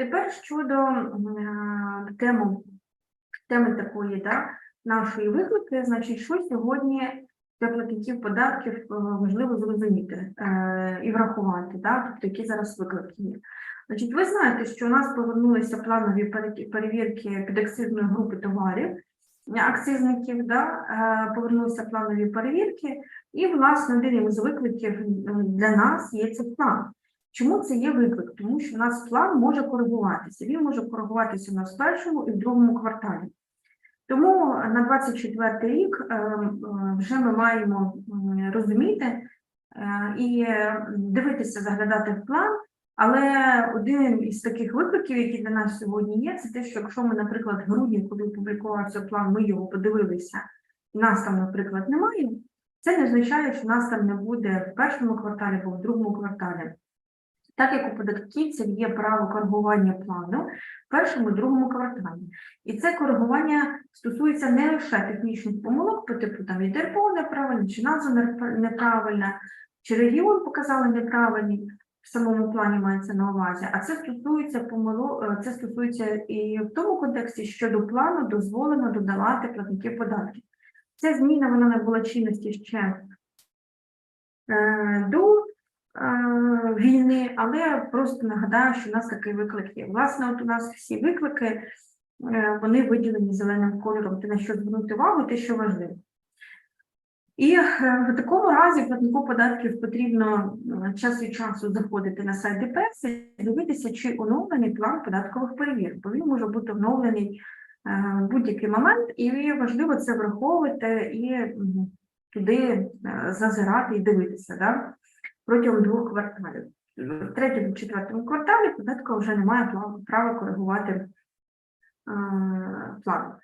Тепер щодо е, теми, теми такої, да, нашої виклики, значить, що сьогодні для платників податків е, важливо зрозуміти е, і врахувати, да, тобто які зараз виклики є. Значить, ви знаєте, що у нас повернулися планові пере- перевірки підакцизної групи товарів, е, акцизників, да, е, повернулися планові перевірки, і, власне, одним із викликів для нас є цей план. Чому це є виклик? Тому що у нас план може коригуватися. Він може коригуватися у нас в першому і в другому кварталі. Тому на 24 рік е, е, вже ми маємо розуміти е, і дивитися, заглядати в план. Але один із таких викликів, які для нас сьогодні є, це те, що якщо ми, наприклад, в грудні, коли публікувався план, ми його подивилися, нас там, наприклад, немає, це не означає, що нас там не буде в першому кварталі або в другому кварталі. Так як у податківців є право коригування плану в першому і другому кварталі. І це коригування стосується не лише технічних помилок, по типу там і ДРПО неправильно, чи назва неправильна, чи регіон показали неправильні, в самому плані мається на увазі, а це стосується помилок, е, це стосується і в тому контексті, що до плану дозволено додавати платників податків. Ця зміна вона не була чинності ще е, до війни, але просто нагадаю, що у нас такий виклик є. Власне, от у нас всі виклики, е, вони виділені зеленим кольором, те, на що звернути увагу, те, що важливо. І е, в такому разі платнику податків потрібно е, час від часу заходити на сайт ДПС і дивитися, чи оновлений план податкових перевірок, бо він може бути оновлений е, в будь-який момент, і важливо це враховувати і туди е, зазирати і дивитися да, протягом двох кварталів. В третьому, четвертому кварталі податка вже не має права коригувати е, план.